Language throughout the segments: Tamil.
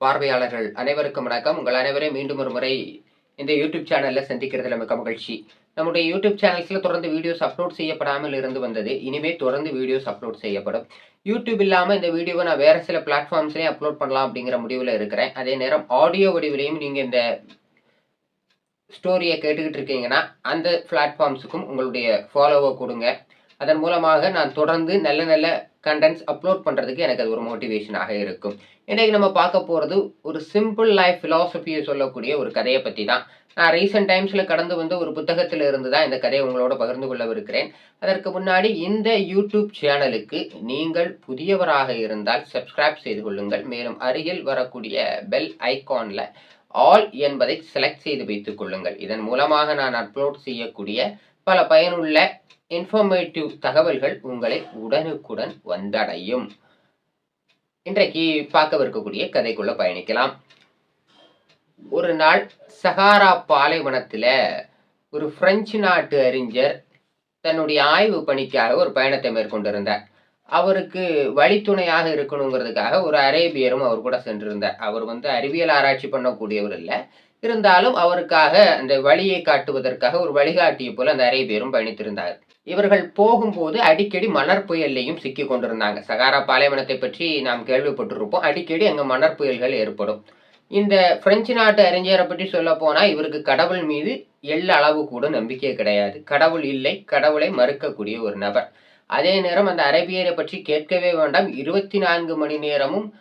பார்வையாளர்கள் அனைவருக்கும் வணக்கம். உங்கள் அனைவரையும் மீண்டும் ஒரு முறை இந்த யூடியூப் சேனலில் சந்திக்கிறதுல மிக்க மகிழ்ச்சி. நம்முடைய யூடியூப் சேனல்ஸில் தொடர்ந்து வீடியோஸ் அப்லோட் செய்யப்படாமல் இருந்து வந்தது இனிமே தொடர்ந்து வீடியோஸ் அப்லோட் செய்யப்படும். யூடியூப் இல்லாமல் இந்த வீடியோவை நான் வேறு சில பிளாட்ஃபார்ம்ஸ்லேயும் அப்லோட் பண்ணலாம் அப்படிங்கிற முடிவில் இருக்கிறேன். அதே நேரம் ஆடியோ வடிவிலையும் நீங்கள் இந்த ஸ்டோரியை கேட்டுக்கிட்டு இருக்கீங்கன்னா அந்த பிளாட்ஃபார்ம்ஸுக்கும் உங்களுடைய ஃபாலோவை கொடுங்க. அதன் மூலமாக நான் தொடர்ந்து நல்ல நல்ல கண்டென்ட்ஸ் அப்லோட் பண்ணுறதுக்கு எனக்கு அது ஒரு மோட்டிவேஷனாக இருக்கும். இன்றைக்கு நம்ம பார்க்க போகிறது ஒரு சிம்பிள் லைஃப் ஃபிலாசபியை சொல்லக்கூடிய ஒரு கதையை பற்றி தான். நான் ரீசெண்ட் டைம்ஸில் கடந்து வந்த ஒரு புத்தகத்தில் இருந்து தான் இந்த கதையை உங்களோட பகிர்ந்து கொள்ளவிருக்கிறேன். அதற்கு முன்னாடி இந்த யூடியூப் சேனலுக்கு நீங்கள் புதியவராக இருந்தால் சப்ஸ்கிரைப் செய்து கொள்ளுங்கள். மேலும் அருகில் வரக்கூடிய பெல் ஐக்கானில் ஆல் என்பதை செலக்ட் செய்து வைத்துக் கொள்ளுங்கள். இதன் மூலமாக நான் அப்லோட் செய்யக்கூடிய பல பயனுள்ள இன்ஃபர்மேட்டிவ் தகவல்கள் உங்களை உடனுக்குடன் வந்தடையும். இன்றைக்கு பார்க்கவிருக்கக்கூடிய கதைக்குள்ள பயணிக்கலாம். ஒரு நாள் சகாரா பாலைவனத்தில் ஒரு பிரெஞ்சு நாட்டு அறிஞர் தன்னுடைய ஆய்வு பணிக்காக ஒரு பயணத்தை மேற்கொண்டிருந்தார். அவருக்கு வழித்துணையாக இருக்கணுங்கிறதுக்காக ஒரு அரேபியரும் அவர் கூட சென்றிருந்தார். அவர் வந்து அறிவியல் ஆராய்ச்சி பண்ணக்கூடியவர் இல்லை. இருந்தாலும் அவருக்காக அந்த வழியை காட்டுவதற்காக ஒரு வழிகாட்டியை போல அந்த அரேபியரும் பயணித்திருந்தார் இவர்கள் போகும்போது அடிக்கடி மணற் புயல்லையும் சிக்கி கொண்டிருந்தாங்க. சகாரா பாலைவனத்தை பற்றி நாம் கேள்விப்பட்டிருப்போம். அடிக்கடி அங்கே மணற் புயல்கள் ஏற்படும். இந்த பிரெஞ்சு நாட்டு அறிஞரை பற்றி சொல்ல போனால் இவருக்கு கடவுள் மீது எள்ள அளவு கூட நம்பிக்கை கிடையாது. கடவுள் இல்லை கடவுளை மறுக்கக்கூடிய ஒரு நபர். அதே நேரம் அந்த அரேபியரை பற்றி கேட்கவே வேண்டாம். இருபத்தி நான்கு மணி நேரமும்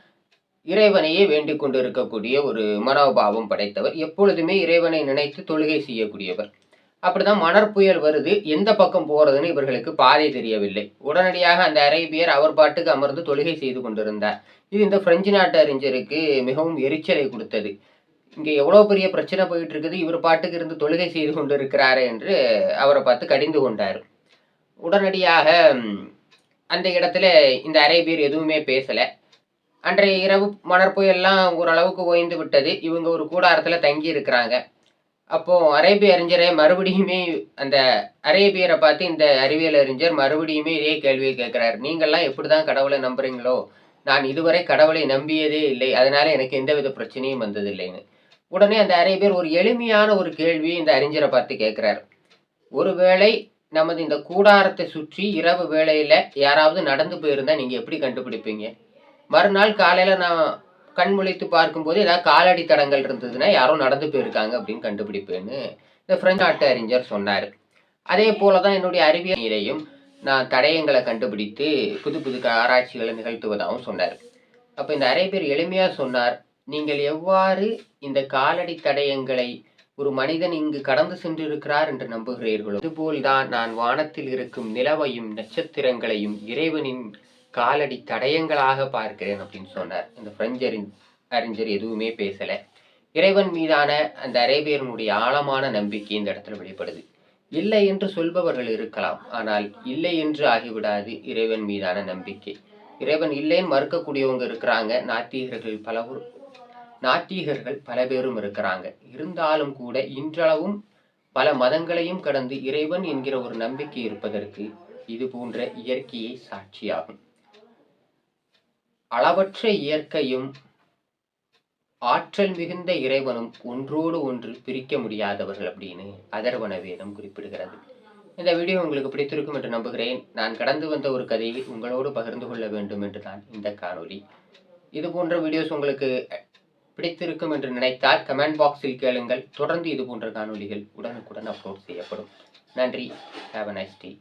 இறைவனையே வேண்டிக் கொண்டு இருக்கக்கூடிய ஒரு மனோபாவம் படைத்தவர். எப்பொழுதுமே இறைவனை நினைத்து தொழுகை செய்யக்கூடியவர். அப்படிதான் மணற்புயல் வருது. எந்த பக்கம் போறதுன்னு இவர்களுக்கு பாதை தெரியவில்லை. உடனடியாக அந்த அரேபியர் அவர் பாட்டுக்கு அமர்ந்து தொழுகை செய்து கொண்டிருந்தார். இது இந்த பிரெஞ்சு நாட்டு அறிஞருக்கு மிகவும் எரிச்சலை கொடுத்தது. இங்கே எவ்வளோ பெரிய பிரச்சனை போயிட்டு இருக்குது இவர் பாட்டுக்கு இருந்து தொழுகை செய்து கொண்டு இருக்கிறாரு என்று அவரை பார்த்து கடிந்து கொண்டார். உடனடியாக அந்த இடத்துல இந்த அரேபியர் எதுவுமே பேசலை. அன்றைய இரவு மணற் புயல்லாம் ஓரளவுக்கு ஓய்ந்து விட்டது. இவங்க ஒரு கூடாரத்தில் தங்கி இருக்கிறாங்க அப்போ அரேபிய அறிஞரை மறுபடியுமே அந்த அரேபியரை பார்த்து இந்த அறிவியல் அறிஞர் மறுபடியுமே இதே கேள்வியை கேட்குறாரு. நீங்கள்லாம் எப்படிதான் கடவுளை நம்புறீங்களோ? நான் இதுவரை கடவுளை நம்பியதே இல்லை. அதனால எனக்கு எந்தவித பிரச்சனையும் வந்ததில்லைன்னு. உடனே அந்த அரேபியர் ஒரு எளிமையான ஒரு கேள்வியை இந்த அறிஞரை பார்த்து கேட்குறாரு. ஒருவேளை நமது இந்த கூடாரத்தை சுற்றி இரவு வேளையில் யாராவது நடந்து போயிருந்தா நீங்கள் எப்படி கண்டுபிடிப்பீங்க? மறுநாள் காலையில் நான் கண் முழித்து பார்க்கும்போது ஏதாவது காலடி தடங்கள் இருந்ததுன்னா யாரோ நடந்து போயிருக்காங்க அப்படின்னு கண்டுபிடிப்பேன்னு இந்த பிரெஞ்சு நாட்டு அறிஞர் சொன்னார். அதே போல தான் என்னுடைய அறிவியல் அறிவியலையும் நான் தடயங்களை கண்டுபிடித்து புது புது ஆராய்ச்சிகளை நிகழ்த்துவதாகவும் சொன்னார். அப்போ இந்த பேர் எளிமையாக சொன்னார் நீங்கள் எவ்வாறு இந்த காலடி தடயங்களை ஒரு மனிதன் இங்கு கடந்து சென்றிருக்கிறார் என்று நம்புகிறீர்களோ? இதுபோல்தான் நான் வானத்தில் இருக்கும் நிலவையும் நட்சத்திரங்களையும் இறைவனின் காலடி தடயங்களாக பார்க்கிறேன் அப்படின்னு சொன்னார். இந்த பிரெஞ்சு அறிஞ- அறிஞர் எதுவுமே பேசலை. இறைவன் மீதான அந்த அரேபியனுடைய ஆழமான நம்பிக்கை இந்த இடத்துல வெளிப்படுது. இல்லை என்று சொல்பவர்கள் இருக்கலாம். ஆனால் இல்லை என்று ஆகிவிடாது இறைவன் மீதான நம்பிக்கை. இறைவன் இல்லைன்னு மறுக்கக்கூடியவங்க இருக்கிறாங்க. நாத்திகர்கள் பல நாத்திகர்கள் பல பேரும் இருக்கிறாங்க. இருந்தாலும் கூட இன்றளவும் பல மதங்களையும் கடந்து இறைவன் என்கிற ஒரு நம்பிக்கை இருப்பதற்கு இது போன்ற இயற்கையை சாட்சியாகும். அளவற்ற இயற்கையும் ஆற்றல் மிகுந்த இறைவனும் ஒன்றோடு ஒன்று பிரிக்க முடியாதவர்கள் அப்படின்னு அதர்வன வேதம் குறிப்பிடுகிறது. இந்த வீடியோ உங்களுக்கு பிடித்திருக்கும் என்று நம்புகிறேன். நான் கடந்து வந்த ஒரு கதையை உங்களோடு பகிர்ந்து கொள்ள வேண்டும் என்று தான் இந்த காணொளி. இது போன்ற வீடியோஸ் உங்களுக்கு பிடித்திருக்கும் என்று நினைத்தால் கமெண்ட் பாக்ஸில் கேளுங்கள். தொடர்ந்து இது போன்ற காணொளிகள் உடனுக்குடன் அப்லோட் செய்யப்படும். நன்றி. Have a nice day